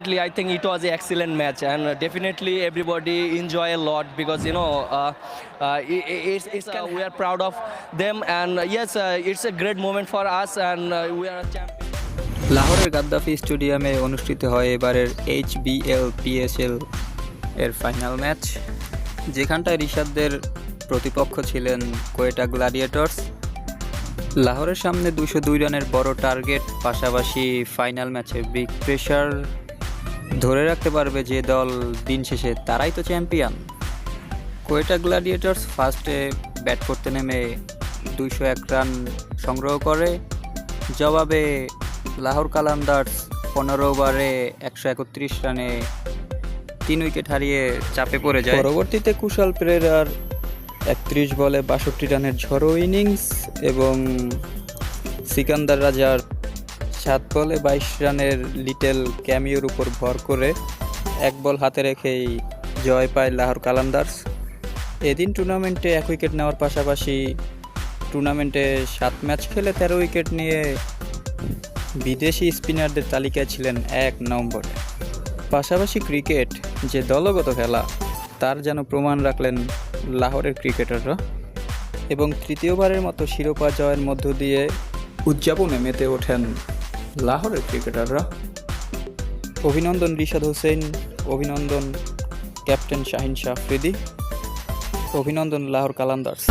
I think it was an excellent match, and uh, definitely everybody enjoy a lot because you know uh, uh, it, it's, it's uh, we are proud of them, and uh, yes, uh, it's a great moment for us, and uh, we are champions. লাহোরের Gaddafi স্টেডিয়ামে অনুষ্ঠিত হয় এবারের H BL PSL এর final match যেখানটায় রিশাদদের প্রতিপক্ষ ছিলেন কোয়েটা গ্লাডিয়েটর্স লাহোরের সামনে দুশো দুই রানের বড় টার্গেট পাশাপাশি ফাইনাল ম্যাচে বিগ প্রেশার ধরে রাখতে পারবে যে দল দিন শেষে তারাই তো চ্যাম্পিয়ন। কোয়েটা গ্লাডিয়েটর্স ফার্স্টে ব্যাট করতে নেমে দুইশো এক রান সংগ্রহ করে। জবাবে লাহোর কালান্দার্স পনেরো ওভারে একশো একত্রিশ রানে তিন উইকেট হারিয়ে চাপে পড়ে যায়। পরবর্তীতে কুশল পেরেরার একত্রিশ বলে বাষট্টি রানের ঝড়ো ইনিংস এবং সিকান্দার রাজার সাত বলে বাইশ রানের লিটেল ক্যামিওর উপর ভর করে এক বল হাতে রেখেই জয় পায় লাহোর কালান্দার্স। এদিন টুর্নামেন্টে এক উইকেট নেওয়ার পাশাপাশি টুর্নামেন্টে সাত ম্যাচ খেলে তেরো উইকেট নিয়ে বিদেশি স্পিনারদের তালিকায় ছিলেন এক নম্বরে। পাশাপাশি ক্রিকেট, যে দলগত খেলা, তার যেন প্রমাণ রাখলেন লাহোরের ক্রিকেটাররা। এবং তৃতীয়বারের মতো শিরোপা জয়ের মধ্য দিয়ে উদযাপনে মেতে ওঠেন লাহোরের ক্রিকেটাররা। অভিনন্দন রিশাদ হোসেন অভিনন্দন ক্যাপ্টেন শাহিন শাহ আফ্রিদি অভিনন্দন লাহোর কালান্দার্স।